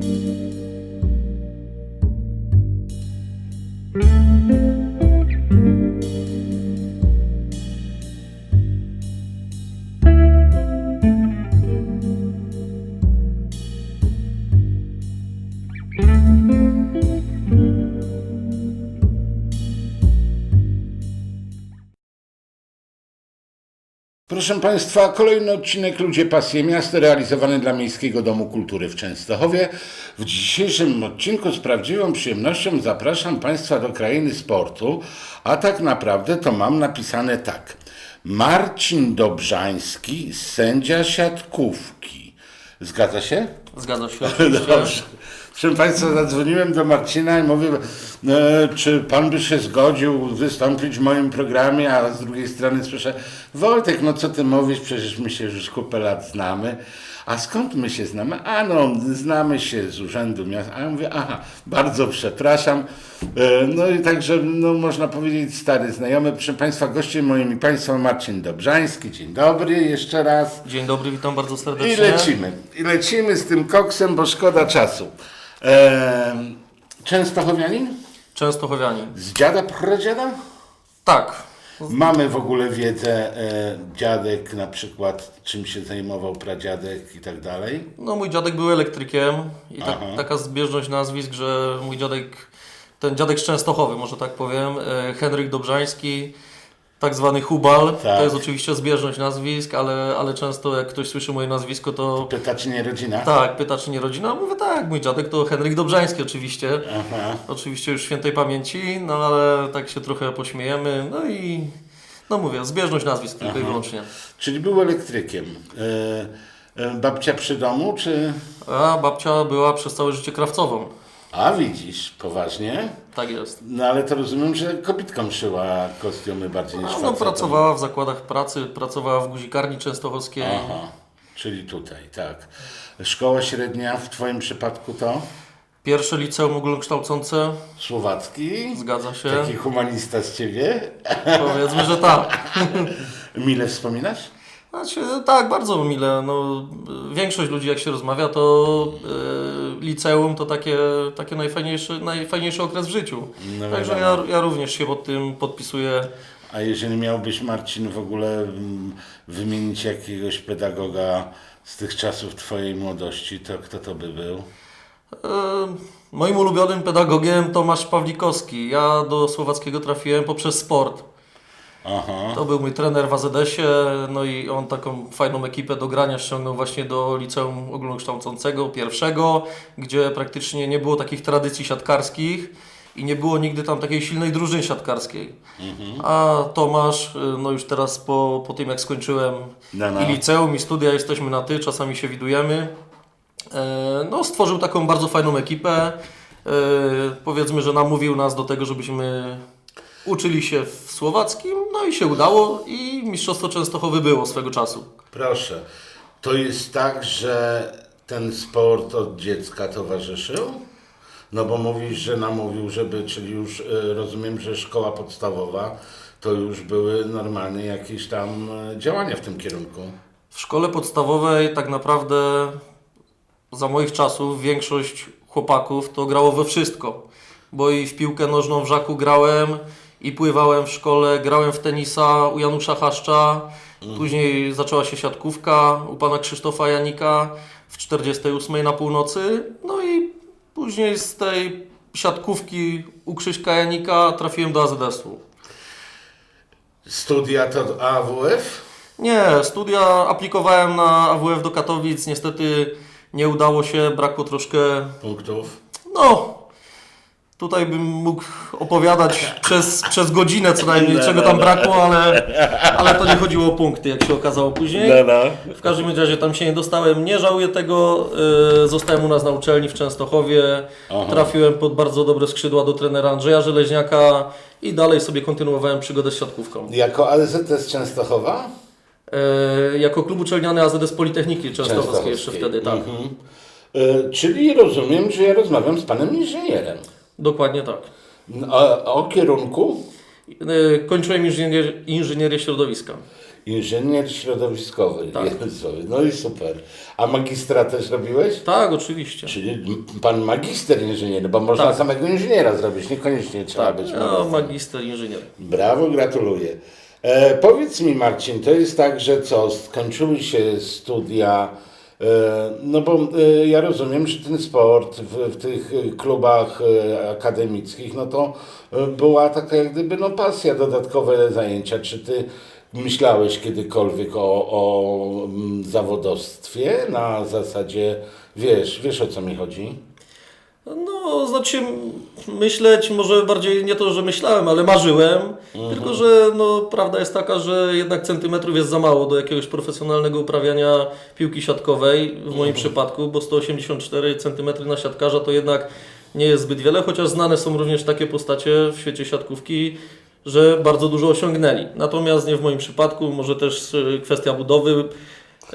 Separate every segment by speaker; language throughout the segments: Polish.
Speaker 1: Thank you. Proszę Państwa, kolejny odcinek Ludzie Pasje Miasta realizowany dla Miejskiego Domu Kultury w Częstochowie. W dzisiejszym odcinku z prawdziwą przyjemnością zapraszam Państwa do krainy sportu, a tak naprawdę to mam napisane tak. Marcin Dobrzański, sędzia siatkówki. Zgadza się?
Speaker 2: Zgadza się.
Speaker 1: Dobrze. Proszę Państwa, zadzwoniłem do Marcina i mówię, e, czy Pan by się zgodził wystąpić w moim programie, a z drugiej strony słyszę, Wojtek, no co Ty mówisz, przecież my się już kupę lat znamy. A skąd my się znamy? A no, znamy się z Urzędu Miasta. A ja mówię, aha, bardzo przepraszam. E, No i także, no można powiedzieć, stary znajomy. Proszę Państwa, gościem moim i Państwa Marcin Dobrzański. Dzień dobry jeszcze raz.
Speaker 2: Dzień dobry, witam bardzo serdecznie.
Speaker 1: I lecimy. I lecimy z tym koksem, bo szkoda czasu. Eee, Częstochowianin?
Speaker 2: Częstochowianin.
Speaker 1: Z dziada, pradziada?
Speaker 2: Tak.
Speaker 1: Mamy w ogóle wiedzę, e, dziadek na przykład, czym się zajmował pradziadek i tak dalej.
Speaker 2: No mój dziadek był elektrykiem i
Speaker 1: Aha.
Speaker 2: taka zbieżność nazwisk, że mój dziadek, ten dziadek z Częstochowy, może tak powiem, e, Henryk Dobrzański, tak zwany Hubal,
Speaker 1: Tak.
Speaker 2: to jest oczywiście zbieżność nazwisk, ale, ale często jak ktoś słyszy moje nazwisko, to
Speaker 1: Pyta, czy nie rodzina?
Speaker 2: tak, pyta czy nie rodzina, mówię tak, mój dziadek to Henryk Dobrzański oczywiście.
Speaker 1: Aha.
Speaker 2: Oczywiście już świętej pamięci, no ale tak się trochę pośmiejemy, no i no mówię, zbieżność nazwisk tylko i wyłącznie.
Speaker 1: Czyli był elektrykiem. E, babcia przy domu, czy...
Speaker 2: A babcia była przez całe życie krawcową.
Speaker 1: A widzisz, poważnie?
Speaker 2: Tak jest.
Speaker 1: No ale to rozumiem, że kobitkom szyła kostiumy bardziej niż
Speaker 2: No,
Speaker 1: facetom.
Speaker 2: pracowała w zakładach pracy, pracowała w guzikarni częstochowskiej.
Speaker 1: Aha, czyli tutaj, tak. Szkoła średnia w Twoim przypadku to?
Speaker 2: Pierwsze liceum ogólnokształcące,
Speaker 1: Słowacki?
Speaker 2: zgadza się.
Speaker 1: Taki humanista z Ciebie?
Speaker 2: Powiedzmy, że tak.
Speaker 1: Mile wspominasz?
Speaker 2: Znaczy, tak, bardzo mile. No, większość ludzi, jak się rozmawia, to e, liceum to takie, takie najfajniejszy, najfajniejszy okres w życiu.
Speaker 1: No
Speaker 2: Także ja,
Speaker 1: wiadomo.
Speaker 2: ja również się pod tym podpisuję.
Speaker 1: A jeżeli miałbyś, Marcin, w ogóle mm, wymienić jakiegoś pedagoga z tych czasów Twojej młodości, to kto to by był?
Speaker 2: E, Moim ulubionym pedagogiem Tomasz Pawlikowski. Ja do Słowackiego trafiłem poprzez sport.
Speaker 1: Aha,
Speaker 2: To był mój trener w AZS-ie, no i on taką fajną ekipę do grania ściągnął właśnie do liceum ogólnokształcącego pierwszego, gdzie praktycznie nie było takich tradycji siatkarskich i nie było nigdy tam takiej silnej drużyny siatkarskiej. A Tomasz, y, no już teraz po, po tym jak skończyłem
Speaker 1: No, no.
Speaker 2: i liceum i studia jesteśmy na ty, czasami się widujemy, e, no stworzył taką bardzo fajną ekipę. E, Powiedzmy, że namówił nas do tego, żebyśmy Uczyli się w słowackim, no i się udało i Mistrzostwo Częstochowy było swego czasu.
Speaker 1: proszę. To jest tak, że ten sport od dziecka towarzyszył? No bo mówisz, że namówił, żeby, czyli już e, rozumiem, że szkoła podstawowa to już były normalne jakieś tam e, działania w tym kierunku.
Speaker 2: W szkole podstawowej tak naprawdę za moich czasów większość chłopaków to grało we wszystko. Bo i w piłkę nożną w Żaku grałem, i pływałem w szkole, grałem w tenisa u Janusza Haszcza. Później zaczęła się siatkówka u pana Krzysztofa Janika w 48 na północy. No i później z tej siatkówki u Krzyśka Janika trafiłem do AZS-u.
Speaker 1: Studia to AWF?
Speaker 2: Nie, studia aplikowałem na AWF do Katowic. Niestety nie udało się, brakło troszkę.
Speaker 1: Punktów.
Speaker 2: No, tutaj bym mógł opowiadać przez, przez godzinę co najmniej,
Speaker 1: No,
Speaker 2: czego
Speaker 1: no,
Speaker 2: tam
Speaker 1: no.
Speaker 2: brakło, ale, ale to nie chodziło o punkty, jak się okazało później.
Speaker 1: no.
Speaker 2: W każdym razie tam się nie dostałem, nie żałuję tego. Yy, Zostałem u nas na uczelni w Częstochowie.
Speaker 1: Aha.
Speaker 2: Trafiłem pod bardzo dobre skrzydła do trenera Andrzeja Żeleźniaka i dalej sobie kontynuowałem przygodę z siatkówką.
Speaker 1: Jako AZS Częstochowa?
Speaker 2: E, jako klub uczelniany AZS Politechniki Częstochowskiej jeszcze wtedy, tak.
Speaker 1: Mhm. E, czyli rozumiem, że ja rozmawiam z panem inżynierem.
Speaker 2: Dokładnie tak.
Speaker 1: A, o kierunku?
Speaker 2: E, kończyłem inżynier, inżynierię środowiska.
Speaker 1: Inżynier środowiskowy.
Speaker 2: Tak.
Speaker 1: Jezu, No i super. A magistra też robiłeś?
Speaker 2: Tak, oczywiście.
Speaker 1: Czyli m- pan magister inżynier, bo można
Speaker 2: Tak.
Speaker 1: samego inżyniera zrobić, niekoniecznie trzeba
Speaker 2: Tak,
Speaker 1: być magistrem.
Speaker 2: magister inżynier.
Speaker 1: Brawo, gratuluję. E, powiedz mi Marcin, to jest tak, że co, skończyły się studia, no bo e, ja rozumiem, że ten sport w, w tych e, klubach e, akademickich, no to e, była taka jak gdyby no pasja, dodatkowe zajęcia. Czy ty myślałeś kiedykolwiek o, o mm, zawodowstwie na zasadzie, wiesz, wiesz o co mi chodzi?
Speaker 2: No, znaczy myśleć, może bardziej nie to, że myślałem, ale marzyłem. Tylko, że no, prawda jest taka, że jednak centymetrów jest za mało do jakiegoś profesjonalnego uprawiania piłki siatkowej w moim przypadku, bo 184 cm na siatkarza to jednak nie jest zbyt wiele, chociaż znane są również takie postacie w świecie siatkówki, że bardzo dużo osiągnęli. Natomiast nie w moim przypadku, może też e, kwestia budowy.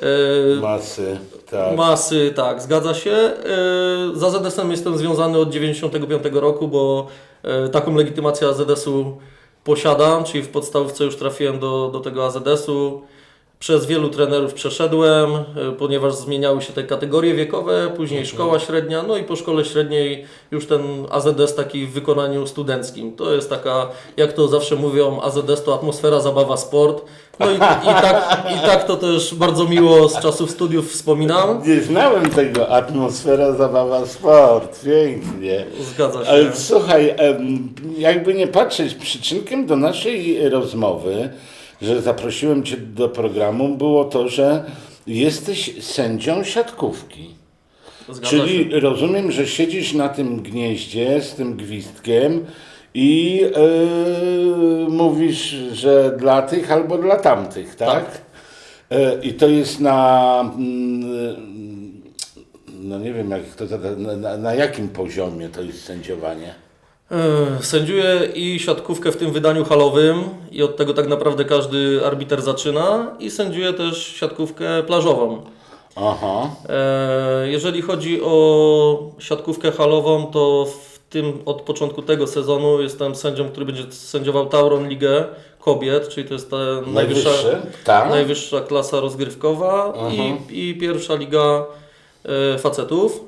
Speaker 2: E,
Speaker 1: Masy, tak.
Speaker 2: Masy, tak, zgadza się. E, Za ZS-em jestem związany od 95 roku, bo e, taką legitymację AZS-u posiadam, czyli w podstawówce już trafiłem do, do tego AZS-u. Przez wielu trenerów przeszedłem, ponieważ zmieniały się te kategorie wiekowe, później szkoła średnia, no i po szkole średniej już ten AZS taki w wykonaniu studenckim. To jest taka, jak to zawsze mówią, AZS to atmosfera, zabawa, sport. No i, i, tak, i tak to też bardzo miło z czasów studiów wspominam.
Speaker 1: Nie znałem tego. Atmosfera, zabawa, sport. Pięknie.
Speaker 2: Zgadza się.
Speaker 1: Ale słuchaj, em, jakby nie patrzeć, przyczynkiem do naszej rozmowy, że zaprosiłem Cię do programu, było to, że jesteś sędzią siatkówki.
Speaker 2: Zgadza
Speaker 1: Czyli
Speaker 2: się.
Speaker 1: rozumiem, że siedzisz na tym gnieździe z tym gwizdkiem i yy, mówisz, że dla tych albo dla tamtych, tak?
Speaker 2: Tak.
Speaker 1: Yy, I to jest na. mm, no nie wiem, jak to, na, na, na jakim poziomie to jest sędziowanie?
Speaker 2: E, Sędziuję i siatkówkę w tym wydaniu halowym i od tego tak naprawdę każdy arbiter zaczyna i sędziuję też siatkówkę plażową.
Speaker 1: Aha.
Speaker 2: E, Jeżeli chodzi o siatkówkę halową, to w tym od początku tego sezonu jestem sędzią, który będzie sędziował Tauron Ligę Kobiet, czyli to jest ta najwyższa?
Speaker 1: Tak.
Speaker 2: najwyższa klasa rozgrywkowa i, i pierwsza liga e, facetów.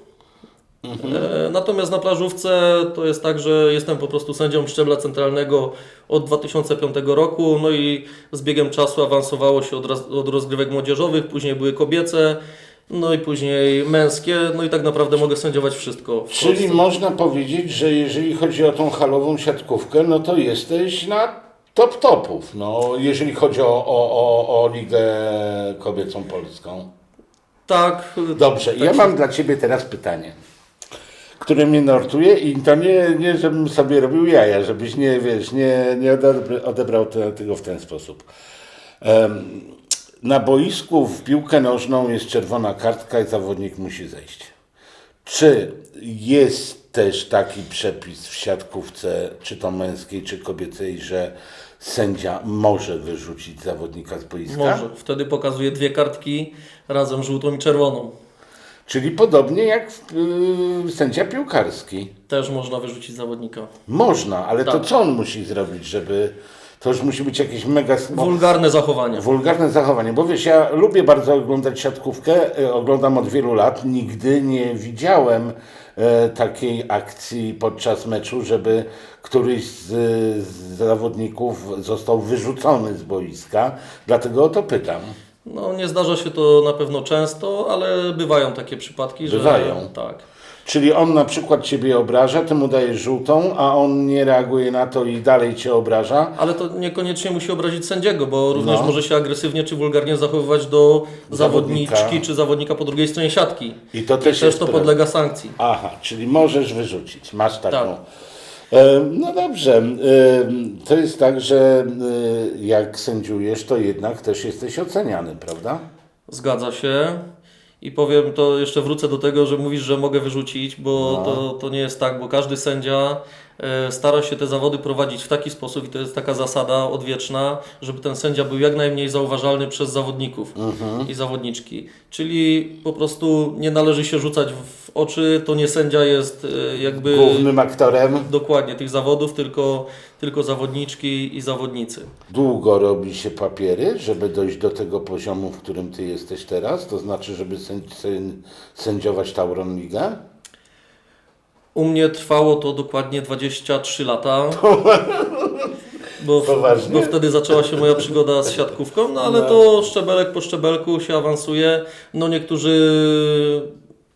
Speaker 2: E, natomiast na plażówce to jest tak, że jestem po prostu sędzią szczebla centralnego od 2005 roku, no i z biegiem czasu awansowało się od, od rozgrywek młodzieżowych, później były kobiece, no i później męskie, no i tak naprawdę mogę sędziować wszystko. w
Speaker 1: Czyli
Speaker 2: Polsce.
Speaker 1: można powiedzieć, że jeżeli chodzi o tą halową siatkówkę, no to jesteś na top topów, no, jeżeli chodzi o, o, o, o Ligę Kobiecą Polską.
Speaker 2: Tak,
Speaker 1: Dobrze, ja mam dla Ciebie teraz pytanie, które mnie nurtuje i to nie, nie żebym sobie robił jaja, żebyś nie, wiesz, nie, nie odebra- odebrał te, tego w ten sposób. Em, na boisku w piłkę nożną jest czerwona kartka i zawodnik musi zejść. Czy jest też taki przepis w siatkówce, czy to męskiej, czy kobiecej, że sędzia może wyrzucić zawodnika z boiska?
Speaker 2: może. Wtedy pokazuje dwie kartki razem żółtą i czerwoną.
Speaker 1: Czyli podobnie jak yy, sędzia piłkarski.
Speaker 2: Też można wyrzucić zawodnika.
Speaker 1: Można, ale to
Speaker 2: Tak.
Speaker 1: co on musi zrobić, żeby... To już musi być jakieś mega...
Speaker 2: Wulgarne zachowania.
Speaker 1: Wulgarne zachowanie, bo wiesz, ja lubię bardzo oglądać siatkówkę, e, oglądam od wielu lat, nigdy nie widziałem e, takiej akcji podczas meczu, żeby któryś z, z zawodników został wyrzucony z boiska, dlatego o to pytam.
Speaker 2: No nie zdarza się to na pewno często, ale bywają takie przypadki, że
Speaker 1: Bywają.
Speaker 2: tak.
Speaker 1: Czyli on na przykład Ciebie obraża, Ty mu dajesz żółtą, a on nie reaguje na to i dalej Cię obraża,
Speaker 2: Ale to niekoniecznie musi obrazić sędziego, bo również
Speaker 1: No.
Speaker 2: może się agresywnie czy wulgarnie zachowywać do
Speaker 1: Zawodnika.
Speaker 2: zawodniczki czy zawodnika po drugiej stronie siatki.
Speaker 1: i to
Speaker 2: I
Speaker 1: też,
Speaker 2: też
Speaker 1: jest
Speaker 2: to
Speaker 1: prawda.
Speaker 2: podlega sankcji.
Speaker 1: Aha, czyli możesz wyrzucić, masz taką.
Speaker 2: Tak.
Speaker 1: E, No dobrze, e, to jest tak, że e, jak sędziujesz, to jednak też jesteś oceniany, prawda?
Speaker 2: Zgadza się. I powiem to, jeszcze wrócę do tego, że mówisz, że mogę wyrzucić, bo
Speaker 1: No.
Speaker 2: to, to nie jest tak, bo każdy sędzia stara się te zawody prowadzić w taki sposób i to jest taka zasada odwieczna, żeby ten sędzia był jak najmniej zauważalny przez zawodników
Speaker 1: Mhm.
Speaker 2: i zawodniczki. Czyli po prostu nie należy się rzucać w oczy, to nie sędzia jest e, jakby
Speaker 1: Głównym aktorem.
Speaker 2: dokładnie tych zawodów, tylko, tylko zawodniczki i zawodnicy.
Speaker 1: Długo robi się papiery, żeby dojść do tego poziomu, w którym ty jesteś teraz? To znaczy, żeby sędzi- sęd- sędziować Tauron Ligę?
Speaker 2: U mnie trwało to dokładnie 23 lata. Bo, bo wtedy zaczęła się moja przygoda z siatkówką, no ale to szczebelek po szczebelku się awansuje. No niektórzy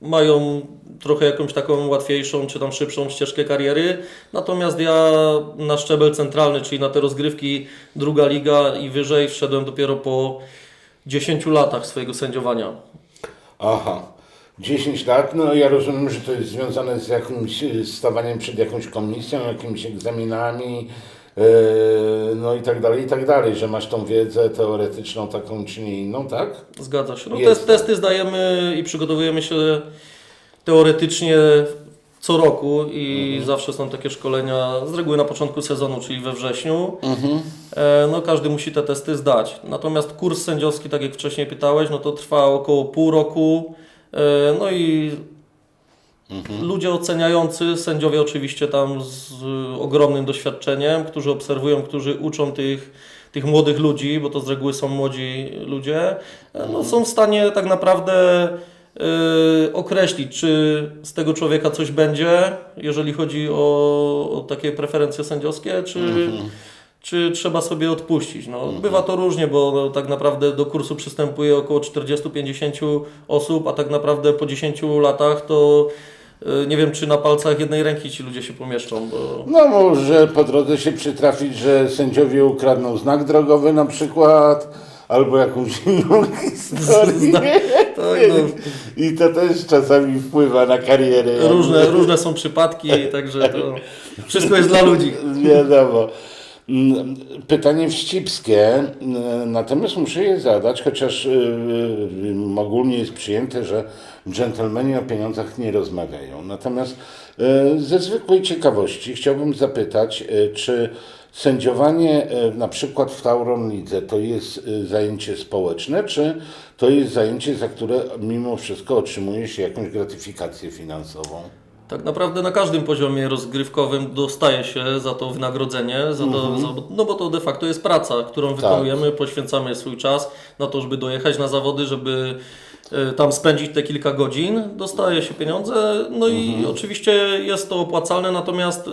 Speaker 2: mają trochę jakąś taką łatwiejszą czy tam szybszą ścieżkę kariery. Natomiast ja na szczebel centralny, czyli na te rozgrywki druga liga i wyżej wszedłem dopiero po 10 latach swojego sędziowania.
Speaker 1: Aha. 10 lat, no ja rozumiem, że to jest związane z jakimś stawaniem przed jakąś komisją, jakimiś egzaminami, e, no i tak dalej, i tak dalej, że masz tą wiedzę teoretyczną taką czy nie inną, tak?
Speaker 2: Zgadza się. No, test, testy zdajemy i przygotowujemy się teoretycznie co roku i zawsze są takie szkolenia z reguły na początku sezonu, czyli we wrześniu. E, no każdy musi te testy zdać. Natomiast kurs sędziowski, tak jak wcześniej pytałeś, no to trwa około pół roku. E, no i ludzie oceniający, sędziowie oczywiście tam z ogromnym doświadczeniem, którzy obserwują, którzy uczą tych, tych młodych ludzi, bo to z reguły są młodzi ludzie, e, no są w stanie tak naprawdę e, określić, czy z tego człowieka coś będzie, jeżeli chodzi o, o takie preferencje sędziowskie, czy, czy trzeba sobie odpuścić. No, Bywa to różnie, bo no, tak naprawdę do kursu przystępuje około 40-50 osób, a tak naprawdę po 10 latach to y, nie wiem, czy na palcach jednej ręki ci ludzie się pomieszczą, bo
Speaker 1: No może po drodze się przytrafić, że sędziowie ukradną znak drogowy na przykład, albo jakąś inną historię.
Speaker 2: to, no,
Speaker 1: I to też czasami wpływa na karierę.
Speaker 2: różne, różne są przypadki, także to wszystko jest dla ludzi.
Speaker 1: Wiadomo. Mm, Pytanie wścibskie, mm, natomiast muszę je zadać, chociaż y, y, ogólnie jest przyjęte, że dżentelmeni o pieniądzach nie rozmawiają. Natomiast y, ze zwykłej ciekawości chciałbym zapytać, y, czy sędziowanie y, na przykład w Tauron Lidze to jest y, zajęcie społeczne, czy to jest zajęcie, za które mimo wszystko otrzymuje się jakąś gratyfikację finansową?
Speaker 2: Tak naprawdę na każdym poziomie rozgrywkowym dostaje się za to wynagrodzenie, za to, za, no bo to de facto jest praca, którą wykonujemy, poświęcamy swój czas na to, żeby dojechać na zawody, żeby e, tam spędzić te kilka godzin, dostaje się pieniądze, no i oczywiście jest to opłacalne, natomiast e,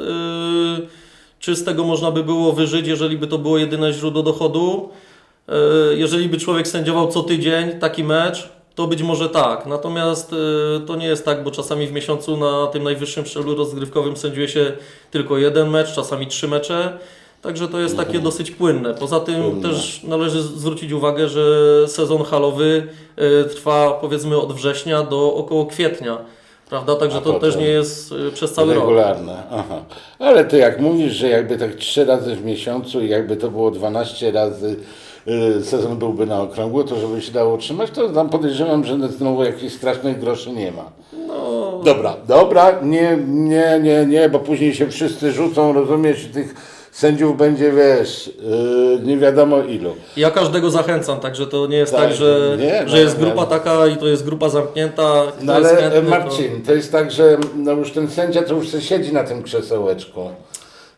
Speaker 2: czy z tego można by było wyżyć, jeżeli by to było jedyne źródło dochodu? E, Jeżeli by człowiek sędziował co tydzień taki mecz, to być może tak. Natomiast e, to nie jest tak, bo czasami w miesiącu na tym najwyższym szczeblu rozgrywkowym sędziuje się tylko jeden mecz, czasami trzy mecze. Także to jest takie dosyć płynne. Poza tym
Speaker 1: Płynne.
Speaker 2: też należy zwrócić uwagę, że sezon halowy e, trwa powiedzmy od września do około kwietnia. Prawda? Także to też nie jest e, przez cały rok.
Speaker 1: Regularne. Ale ty jak mówisz, że jakby tak trzy razy w miesiącu i jakby to było 12 razy y, sezon byłby na okrągło, to żeby się dało utrzymać, to tam podejrzewam, że znowu jakichś strasznych groszy nie ma.
Speaker 2: No,
Speaker 1: Dobra, dobra, nie, nie, nie, nie, bo później się wszyscy rzucą, rozumiesz, i tych sędziów będzie, wiesz, yy, nie wiadomo ilu.
Speaker 2: Ja każdego zachęcam, także to nie jest
Speaker 1: Tak,
Speaker 2: tak, że,
Speaker 1: nie, no,
Speaker 2: że jest grupa
Speaker 1: no.
Speaker 2: taka i to jest grupa zamknięta.
Speaker 1: No ale
Speaker 2: chętny,
Speaker 1: e, Marcin, to jest tak, że no już ten sędzia to już siedzi na tym krzesełeczku.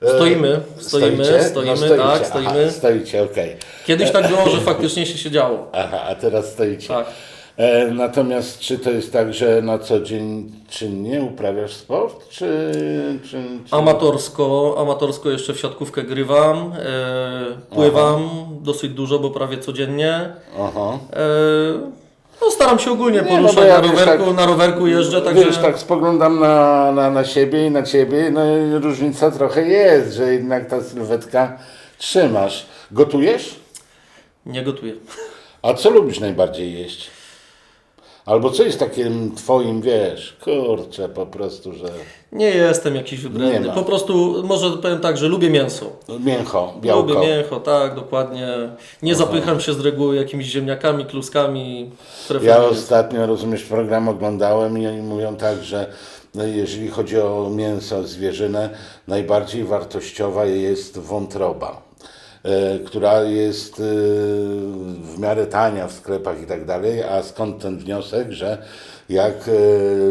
Speaker 1: E,
Speaker 2: Stoimy, stoimy,
Speaker 1: stoicie?
Speaker 2: stoimy,
Speaker 1: no, stoicie.
Speaker 2: tak,
Speaker 1: Aha,
Speaker 2: stoimy.
Speaker 1: stoicie, okej.
Speaker 2: Kiedyś tak było, że faktycznie się siedziało.
Speaker 1: Aha, a teraz stoicie.
Speaker 2: Tak.
Speaker 1: E, natomiast czy to jest tak, że na co dzień czynnie uprawiasz sport, czy... czy, czy...
Speaker 2: Amatorsko, amatorsko jeszcze w siatkówkę grywam, e, pływam dosyć dużo, bo prawie codziennie.
Speaker 1: Aha.
Speaker 2: E, no staram się ogólnie
Speaker 1: Nie, no
Speaker 2: poruszać
Speaker 1: ja
Speaker 2: na,
Speaker 1: wiesz,
Speaker 2: rowerku,
Speaker 1: tak-
Speaker 2: na rowerku jeżdżę, także
Speaker 1: Wiesz, tak spoglądam na, na, na siebie i na ciebie, no i różnica trochę jest, że jednak ta sylwetka trzymasz. Gotujesz?
Speaker 2: nie gotuję.
Speaker 1: A co lubisz najbardziej jeść? Albo co jest takim twoim, wiesz, kurczę, po prostu, że
Speaker 2: Nie jestem jakiś wybredny. Po prostu może powiem tak, że lubię mięso.
Speaker 1: mięcho, białko.
Speaker 2: Lubię mięcho, tak, dokładnie. Nie zapycham się z reguły jakimiś ziemniakami, kluskami.
Speaker 1: Ja ostatnio, rozumiesz, program oglądałem i oni mówią tak, że jeżeli chodzi o mięso zwierzynę, najbardziej wartościowa jest wątroba. E, która jest e, w miarę tania w sklepach i tak dalej, a skąd ten wniosek, że jak e,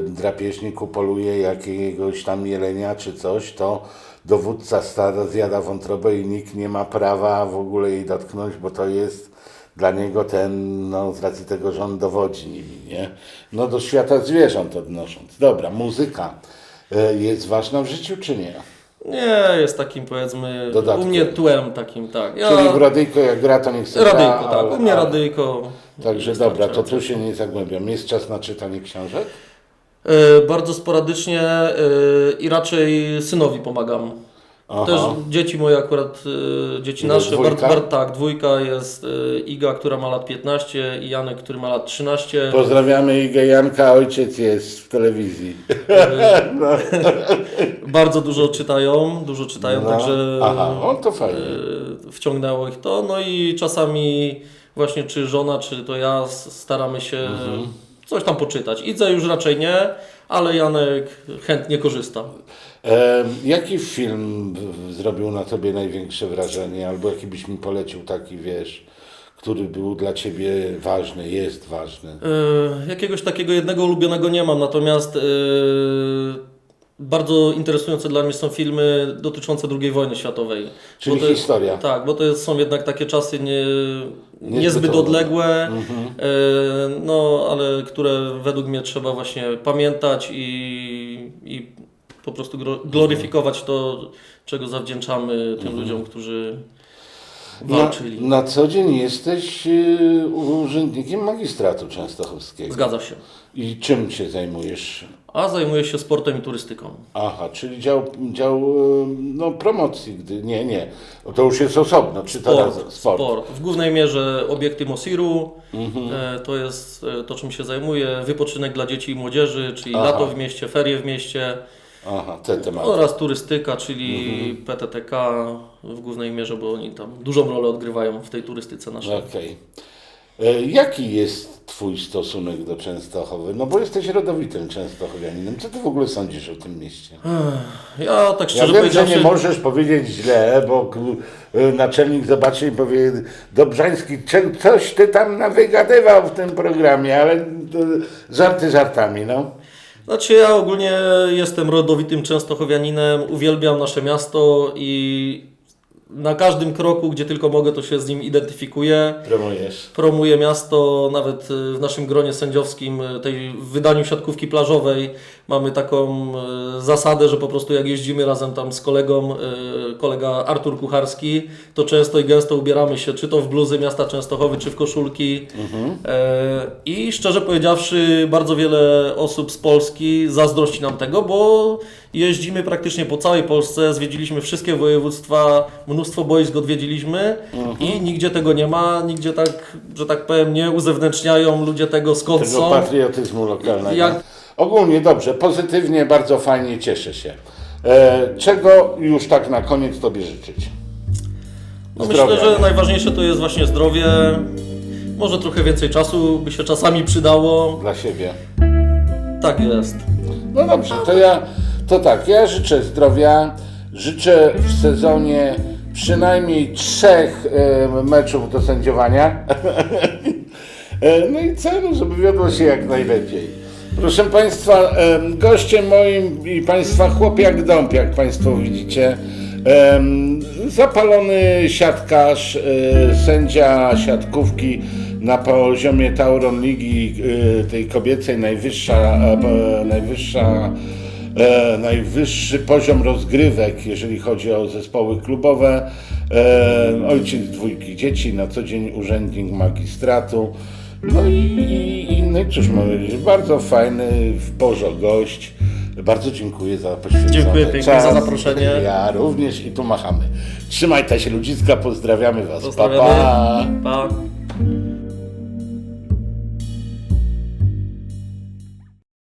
Speaker 1: drapieżnik upoluje jakiegoś tam jelenia czy coś, to dowódca stada zjada wątrobę i nikt nie ma prawa w ogóle jej dotknąć, bo to jest dla niego ten, no z racji tego, że on dowodzi nimi, nie? No do świata zwierząt odnosząc. Dobra, muzyka jest ważna w życiu, czy nie?
Speaker 2: Nie, jest takim powiedzmy,
Speaker 1: Dodatkiem.
Speaker 2: u mnie tłem takim, tak. Ja,
Speaker 1: Czyli w radyjko jak gra, to nie chce
Speaker 2: radyjko,
Speaker 1: gra,
Speaker 2: tak,
Speaker 1: ale-
Speaker 2: u mnie
Speaker 1: ale-
Speaker 2: radyjko.
Speaker 1: Także dobra, to tu się nie zagłębiam. Jest czas na czytanie książek?
Speaker 2: E, Bardzo sporadycznie e, i raczej synowi pomagam.
Speaker 1: Aha.
Speaker 2: Też dzieci moje akurat, e, dzieci
Speaker 1: Ile,
Speaker 2: nasze,
Speaker 1: dwójka?
Speaker 2: Bart, Bart, tak, dwójka jest e, Iga, która ma lat 15 i Janek, który ma lat 13.
Speaker 1: Pozdrawiamy Igę Janka, ojciec jest w telewizji.
Speaker 2: Bardzo dużo czytają, dużo czytają,
Speaker 1: No.
Speaker 2: także
Speaker 1: Aha, o to fajnie.
Speaker 2: e, wciągnęło ich to. No i czasami właśnie czy żona, czy to ja s- staramy się
Speaker 1: Mhm.
Speaker 2: Coś tam poczytać. Idze już raczej nie, ale Janek chętnie korzysta.
Speaker 1: E, jaki film zrobił na tobie największe wrażenie, albo jaki byś mi polecił taki, wiesz, który był dla ciebie ważny, jest ważny?
Speaker 2: E, Jakiegoś takiego jednego ulubionego nie mam, natomiast e, bardzo interesujące dla mnie są filmy dotyczące II wojny światowej.
Speaker 1: Czyli
Speaker 2: to
Speaker 1: historia.
Speaker 2: Tak, bo to jest, są jednak takie czasy nie,
Speaker 1: Niezbyt
Speaker 2: niezbyt
Speaker 1: odległe. Mhm.
Speaker 2: e, no ale które według mnie trzeba właśnie pamiętać i, i po prostu gro- gloryfikować to, czego zawdzięczamy tym
Speaker 1: Mhm.
Speaker 2: ludziom, którzy
Speaker 1: Na,
Speaker 2: walczyli.
Speaker 1: na co dzień jesteś y, urzędnikiem magistratu częstochowskiego.
Speaker 2: Zgadza się.
Speaker 1: I czym się zajmujesz?
Speaker 2: A zajmuję się sportem i turystyką.
Speaker 1: Aha, czyli dział, dział no, promocji, gdy nie, nie. To już jest osobno, czy to
Speaker 2: Sport,
Speaker 1: razem?
Speaker 2: sport. W głównej mierze obiekty Mosiru,
Speaker 1: Mhm.
Speaker 2: e, to jest e, to, czym się zajmuję. Wypoczynek dla dzieci i młodzieży, czyli
Speaker 1: Aha.
Speaker 2: lato w mieście, ferie w mieście
Speaker 1: Aha, te tematy.
Speaker 2: oraz turystyka, czyli
Speaker 1: Mhm.
Speaker 2: PTTK w głównej mierze, bo oni tam dużą rolę odgrywają w tej turystyce naszej.
Speaker 1: Okej. E, Jaki jest Twój stosunek do Częstochowy? No bo jesteś rodowitym Częstochowianinem. Co Ty w ogóle sądzisz o tym mieście?
Speaker 2: Ja tak
Speaker 1: Ja
Speaker 2: szczerze
Speaker 1: wiem, że nie możesz powiedzieć źle, bo y, naczelnik zobaczy i powie Dobrzański, coś Ty tam nawygadywał w tym programie, ale y, żarty żartami, no.
Speaker 2: Znaczy ja ogólnie jestem rodowitym Częstochowianinem, uwielbiam nasze miasto i na każdym kroku, gdzie tylko mogę, to się z nim identyfikuję.
Speaker 1: Promujesz.
Speaker 2: Promuje miasto, nawet y, w naszym gronie sędziowskim, y, tej w wydaniu siatkówki plażowej mamy taką y, zasadę, że po prostu jak jeździmy razem tam z kolegą, kolega Artur Kucharski, to często i gęsto ubieramy się czy to w bluzy miasta Częstochowy, czy w koszulki. E, I szczerze powiedziawszy, bardzo wiele osób z Polski zazdrości nam tego, bo jeździmy praktycznie po całej Polsce, zwiedziliśmy wszystkie województwa, mnóstwo boisk odwiedziliśmy i nigdzie tego nie ma, nigdzie tak, że tak powiem, nie uzewnętrzniają ludzie tego skąd
Speaker 1: Tego
Speaker 2: są.
Speaker 1: patriotyzmu lokalnego.
Speaker 2: Jak-
Speaker 1: Ogólnie dobrze, pozytywnie, bardzo fajnie, cieszę się. E, czego już tak na koniec Tobie życzyć?
Speaker 2: No myślę, że
Speaker 1: nie?
Speaker 2: najważniejsze to jest właśnie zdrowie. Może trochę więcej czasu by się czasami przydało.
Speaker 1: Dla siebie.
Speaker 2: Tak jest.
Speaker 1: No dobrze, to ja, to tak, ja życzę zdrowia, życzę w sezonie przynajmniej trzech meczów do sędziowania. E, no i co, no, żeby wiodło się jak najlepiej. Proszę Państwa, em, gościem moim i Państwa chłopiak dąb, jak Państwo widzicie. Zapalony siatkarz, e, sędzia siatkówki na poziomie Tauron Ligi e, tej kobiecej, najwyższa, najwyższa, e, najwyższy poziom rozgrywek, jeżeli chodzi o zespoły klubowe. E, Ojciec dwójki dzieci, na co dzień urzędnik magistratu. No i, i, i no i cóż powiedzieć, bardzo fajny, w Bożo gość. Bardzo dziękuję za poświęcony
Speaker 2: Dziękuję pięknie
Speaker 1: czas.
Speaker 2: za zaproszenie.
Speaker 1: Ja również i tu machamy. Trzymajcie się ludziska, pozdrawiamy Was. Pa,
Speaker 2: Pozdrawiamy.
Speaker 1: pa.
Speaker 2: pa.